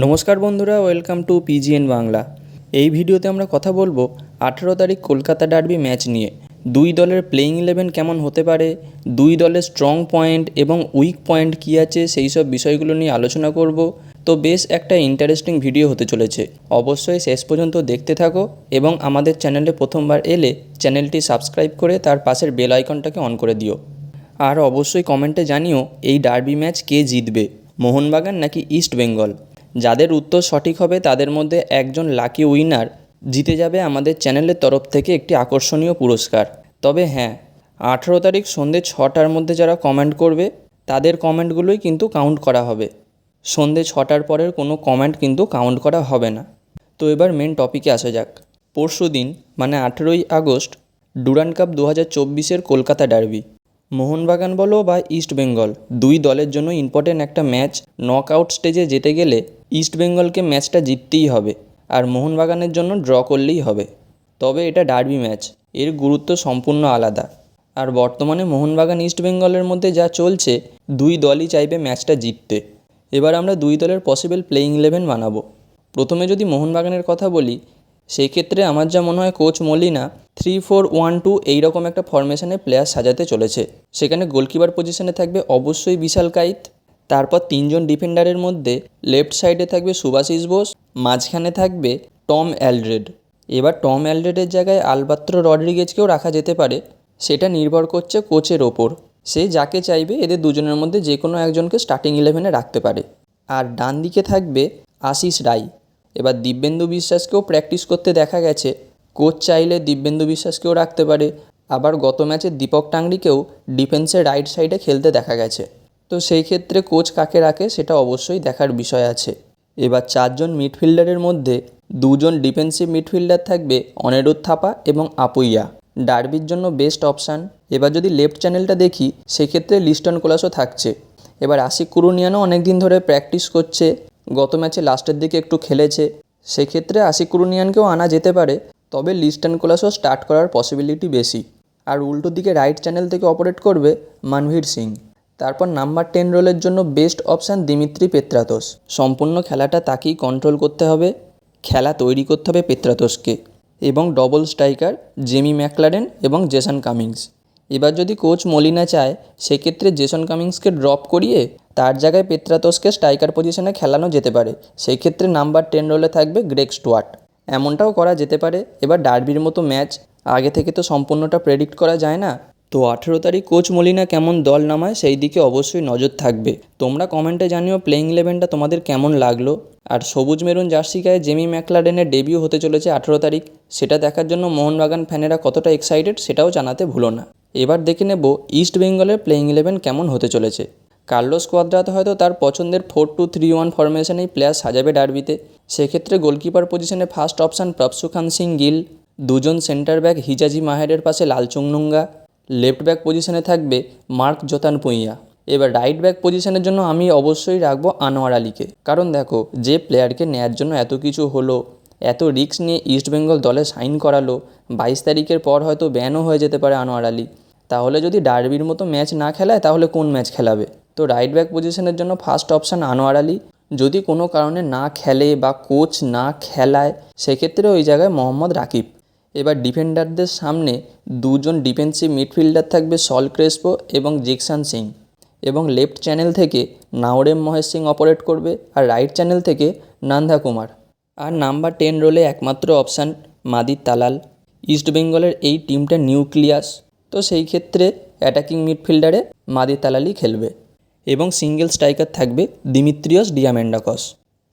নমস্কার বন্ধুরা, welcome to পিজিএন Bangla. এই ভিডিওতে আমরা কথা বলব আঠেরো তারিখ কলকাতা ডার্বি ম্যাচ নিয়ে। দুই দলের প্লেইং ইলেভেন কেমন হতে পারে, দুই দলের স্ট্রং পয়েন্ট এবং উইক পয়েন্ট কী আছে সেই সব বিষয়গুলো নিয়ে আলোচনা করব। তো বেশ একটা ইন্টারেস্টিং ভিডিও হতে চলেছে। অবশ্যই শেষ পর্যন্ত দেখতে থাকো এবং আমাদের চ্যানেলে প্রথমবার এলে চ্যানেলটি সাবস্ক্রাইব করে তার পাশের বেল আইকনটাকে অন করে দিও। আর অবশ্যই কমেন্টে জানিও এই ডার্বি ম্যাচ কে জিতবে, মোহনবাগান নাকি ইস্ট বেঙ্গল যাদের উত্তর সঠিক হবে তাদের মধ্যে একজন লাকি উইনার জিতে যাবে আমাদের চ্যানেলের তরফ থেকে একটি আকর্ষণীয় পুরস্কার। তবে হ্যাঁ আঠেরো তারিখ সন্ধ্যে ছটার মধ্যে যারা কমেন্ট করবে, তাদের কমেন্টগুলোই কিন্তু কাউন্ট করা হবে। সন্ধ্যে ছটার পরের কোনো কমেন্ট কিন্তু কাউন্ট করা হবে না। তো এবার মেন টপিকে আসা যাক। পরশু দিন মানে আঠেরোই আগস্ট ডুরান কাপ দু হাজার চব্বিশের কলকাতা ডার্বি মোহনবাগান বলো বা ইস্ট বেঙ্গল, দুই দলের জন্য ইম্পর্টেন্ট একটা ম্যাচ নক আউট স্টেজে যেতে গেলে ইস্ট বেঙ্গলকে ম্যাচটা জিততেই হবে আর মোহনবাগানের জন্য ড্র করলেই হবে। তবে এটা ডার্বি ম্যাচ এর গুরুত্ব সম্পূর্ণ আলাদা। আর বর্তমানে মোহনবাগান ইস্ট বেঙ্গলের মধ্যে যা চলছে, দুই দলই চাইবে ম্যাচটা জিততে। এবার আমরা দুই দলের পসিবল প্লেইং ইলেভেন বানাবো। প্রথমে যদি মোহনবাগানের কথা বলি সেই ক্ষেত্রে আমার যা মনে হয় coach Molina three four one two এইরকম একটা ফরমেশনে প্লেয়ার সাজাতে চলেছে। সেখানে গোলকিপার পজিশনে থাকবে অবশ্যই বিশাল কাইত। তারপর তিনজন ডিফেন্ডারের মধ্যে লেফট সাইডে থাকবে সুভাশিস বোস, মাঝখানে থাকবে টম অ্যালড্রেড। এবার টম অ্যালড্রেডের জায়গায় আলবাত্র রড্রিগেজকেও রাখা যেতে পারে, সেটা নির্ভর করছে কোচের ওপর। সে যাকে চাইবে এদের দুজনের মধ্যে যে কোনো একজনকে স্টার্টিং ইলেভেনে রাখতে পারে। আর ডান দিকে থাকবে আশিস রায়। এবার দিব্যেন্দু বিশ্বাসকেও প্র্যাকটিস করতে দেখা গেছে। কোচ চাইলে দিব্যেন্দু বিশ্বাসকেও রাখতে পারে। আবার গত ম্যাচে দীপক টাংরিকেও ডিফেন্সের রাইট সাইডে খেলতে দেখা গেছে। তো সেই ক্ষেত্রে কোচ কাকে রাখে সেটা অবশ্যই দেখার বিষয় আছে। এবার চারজন মিডফিল্ডারের মধ্যে দুজন ডিফেন্সিভ মিডফিল্ডার থাকবে অনিরুদ্ধ থাপা এবং আপুইয়া। ডার্বির জন্য বেস্ট অপশান এবার যদি লেফট চ্যানেলটা দেখি, সেক্ষেত্রে লিস্টন কোলাসও থাকছে। এবার আশিক কুরুনিয়ানও অনেক দিন ধরে প্র্যাকটিস করছে। গত ম্যাচে লাস্টের দিকে একটু খেলেছে, সেক্ষেত্রে আশিক কুরুনিয়ানকেও আনা যেতে পারে, তবে লিস্টন কোলাসও স্টার্ট করার পসিবিলিটি বেশি। আর উল্টো দিকে রাইট চ্যানেল থেকে অপারেট করবে মানভীর সিং। তারপর নাম্বার টেন রোলের জন্য বেস্ট অপশান দিমিত্রি পেত্রাতোস সম্পূর্ণ খেলাটা তাকেই কন্ট্রোল করতে হবে, খেলা তৈরি করতে হবে পেত্রাতোসকে এবং ডবল স্ট্রাইকার জেমি ম্যাকলারেন এবং জেসন কামিংস। এবার যদি কোচ মলিনা চায়, সেক্ষেত্রে জেসন কামিংসকে ড্রপ করিয়ে তার জায়গায় পেত্রাতোসকে স্ট্রাইকার পজিশনে খেলানো যেতে পারে। সেই ক্ষেত্রে নাম্বার টেন রোলে থাকবে গ্রেগ স্টুয়ার্ট এমনটাও করা যেতে পারে। এবার ডার্বির মতো ম্যাচ আগে থেকে তো সম্পূর্ণটা প্রেডিক্ট করা যায় না। তো আঠেরো তারিখ কোচ মলিনা কেমন দল নামায়, সেই দিকে অবশ্যই নজর থাকবে। তোমরা কমেন্টে জানিও প্লেইং ইলেভেনটা তোমাদের কেমন লাগল। আর সবুজ মেরুন জার্সি গায়ে জেমি ম্যাকলারেনের ডেবিউ হতে চলেছে আঠেরো তারিখ, সেটা দেখার জন্য মোহনবাগান ফ্যানেরা কতটা এক্সাইটেড সেটাও জানাতে ভুলো না। এবার দেখে নেব ইস্ট বেঙ্গলের প্লেইং ইলেভেন কেমন হতে চলেছে। কার্লোস কোয়াদ্রাত হয়তো তার পছন্দের ফোর টু থ্রি ওয়ান ফরমেশনেই প্লেয়ার সাজাবে ডার্বিতে সেক্ষেত্রে গোলকিপার পজিশনে first option Prabhsukhan Singh Gill দুজন সেন্টার ব্যাক হিজাজি মাহেরের পাশে লালচুংনুঙ্গা লেফট ব্যাক পজিশনে থাকবে মার্ক জোতান পুইয়া এবার রাইট ব্যাক পজিশনের জন্য আমি অবশ্যই রাখব আনোয়ার আলীকে। কারণ দেখো, যে প্লেয়ারকে নেয়ার জন্য এত কিছু হলো, এত রিস্ক নিয়ে ইস্টবেঙ্গল দলে সাইন করালো, বাইশ তারিখের পর হয়তো ব্যানও হয়ে যেতে পারে আনোয়ার আলী। তাহলে যদি ডার্বির মতো ম্যাচ না খেলায়, তাহলে কোন ম্যাচ খেলাবে? তো রাইট ব্যাক পজিশনের জন্য ফার্স্ট অপশান আনোয়ার আলী। যদি কোনো কারণে না খেলে বা কোচ না খেলায়, সেক্ষেত্রে ওই জায়গায় মোহাম্মদ রাকিব। এবার ডিফেন্ডারদের সামনে দুজন ডিফেন্সিভ মিডফিল্ডার থাকবে সল ক্রেসপো এবং জিকসান সিং। এবং লেফট চ্যানেল থেকে নাওরেম মহেশ সিং অপারেট করবে আর রাইট চ্যানেল থেকে নান্দা কুমার। আর নাম্বার টেন রোলে একমাত্র অপশান মাদির তালাল ইস্ট বেঙ্গলের এই টিমটা নিউক্লিয়াস তো সেই ক্ষেত্রে অ্যাটাকিং মিডফিল্ডারে মাদি তালালি খেলবে এবং সিঙ্গেল স্ট্রাইকার থাকবে দিমিত্রিয়স ডিয়ামেন্ডাকস।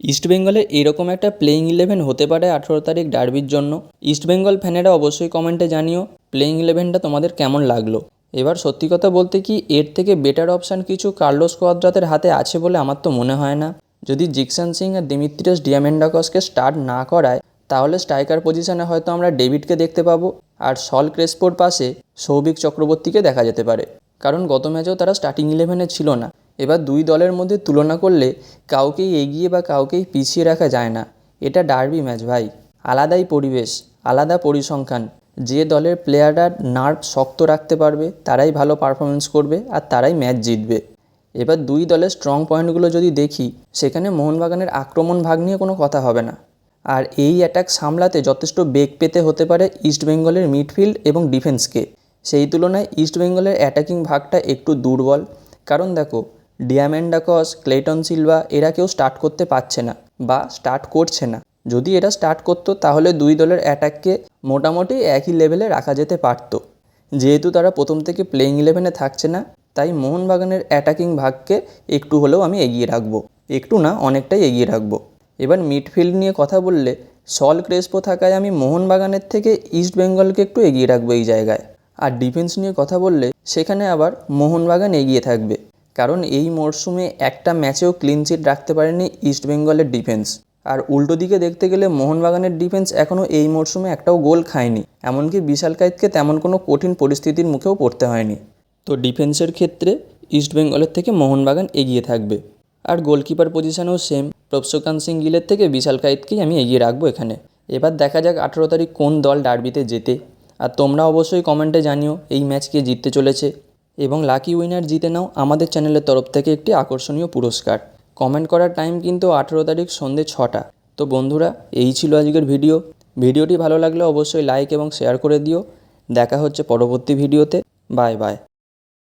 ইস্টবেঙ্গলের এরকম একটা প্লেইং ইলেভেন হতে পারে আঠেরো তারিখ ডার্বির জন্য। ইস্টবেঙ্গল ফ্যানেরা অবশ্যই কমেন্টে জানিও প্লেইং ইলেভেনটা তোমাদের কেমন লাগল। এবার সত্যি কথা বলতে কি, এর থেকে বেটার অপশান কিছু কার্লোস কোয়াদ্রাতের হাতে আছে বলে আমার তো মনে হয় না। যদি জিকসান সিং আর দিমিত্রিয়াস ডিয়ামেন্ডাকসকে স্টার্ট না করায়, তাহলে স্ট্রাইকার পজিশনে হয়তো আমরা ডেভিডকে দেখতে পাবো। আর সল ক্রেসপোর পাশে সৌভিক চক্রবর্তীকে দেখা যেতে পারে। কারণ গত ম্যাচেও তারা স্টার্টিং ইলেভেনে ছিল না। এবার দুই দলের মধ্যে তুলনা করলে কাউকেই এগিয়ে বা কাউকেই পিছিয়ে রাখা যায় না। এটা ডার্বি ম্যাচ ভাই। আলাদাই পরিবেশ, আলাদা পরিসংখ্যান। যে দলের প্লেয়াররা নার্ভ শক্ত রাখতে পারবে, তারাই ভালো পারফরমেন্স করবে আর তারাই ম্যাচ জিতবে। এবার দুই দলের স্ট্রং পয়েন্টগুলো যদি দেখি, সেখানে মোহনবাগানের আক্রমণ ভাগ নিয়ে কোনো কথা হবে না। আর এই অ্যাটাক সামলাতে যথেষ্ট বেগ পেতে হতে পারে ইস্টবেঙ্গলের মিডফিল্ড এবং ডিফেন্সকে সেই তুলনায় ইস্টবেঙ্গলের অ্যাটাকিং ভাগটা একটু দুর্বল। কারণ দেখো ডিয়ামেন্ডাকস ক্লেটন সিলভা এরা কেউ স্টার্ট করতে পারছে না বা স্টার্ট করছে না। যদি এরা স্টার্ট করতো, তাহলে দুই দলের অ্যাটাককে মোটামুটি একই লেভেলে রাখা যেতে পারত। যেহেতু তারা প্রথম থেকে প্লেইং ইলেভেনে থাকছে না, তাই মোহনবাগানের অ্যাটাকিং ভাগকে একটু হলেও আমি এগিয়ে রাখব। একটু না, অনেকটাই এগিয়ে রাখব। এবার মিডফিল্ড নিয়ে কথা বললে সল ক্রেসপো থাকায় আমি মোহনবাগানের থেকে ইস্ট বেঙ্গলকে একটু এগিয়ে রাখব এই জায়গায়। আর ডিফেন্স নিয়ে কথা বললে সেখানে আবার মোহনবাগান এগিয়ে থাকবে। কারণ এই মরশুমে একটা ম্যাচেও ক্লিন চিট রাখতে পারেনি ইস্ট বেঙ্গলের ডিফেন্স। আর উল্টো দিকে দেখতে গেলে মোহনবাগানের ডিফেন্স এখনও এই মরশুমে একটাও গোল খায়নি। এমনকি বিশাল কাইতকে তেমন কোনো কঠিন পরিস্থিতির মুখেও পড়তে হয়নি। তো ডিফেন্সের ক্ষেত্রে ইস্ট বেঙ্গলের থেকে মোহনবাগান এগিয়ে থাকবে। আর গোলকিপার পজিশনেও সেম প্রভসকান্ত সিং গিলের থেকে বিশাল কাইতকেই আমি এগিয়ে রাখব এখানে। এবার দেখা যাক আঠেরো তারিখ কোন দল ডার্বিতে জেতে। আর তোমরা অবশ্যই কমেন্টে জানিও এই ম্যাচ কে জিততে চলেছে। এবং লাকি উইনার জিতে নাও আমাদের চ্যানেলের তরফ থেকে একটি আকর্ষণীয় পুরস্কার। কমেন্ট করার টাইম কিন্তু আঠেরো তারিখ সন্ধে ছটা। তো বন্ধুরা, এই ছিল আজকের ভিডিও ভিডিওটি ভালো লাগলে অবশ্যই লাইক এবং শেয়ার করে দিও। দেখা হচ্ছে পরবর্তী ভিডিওতে বাই বাই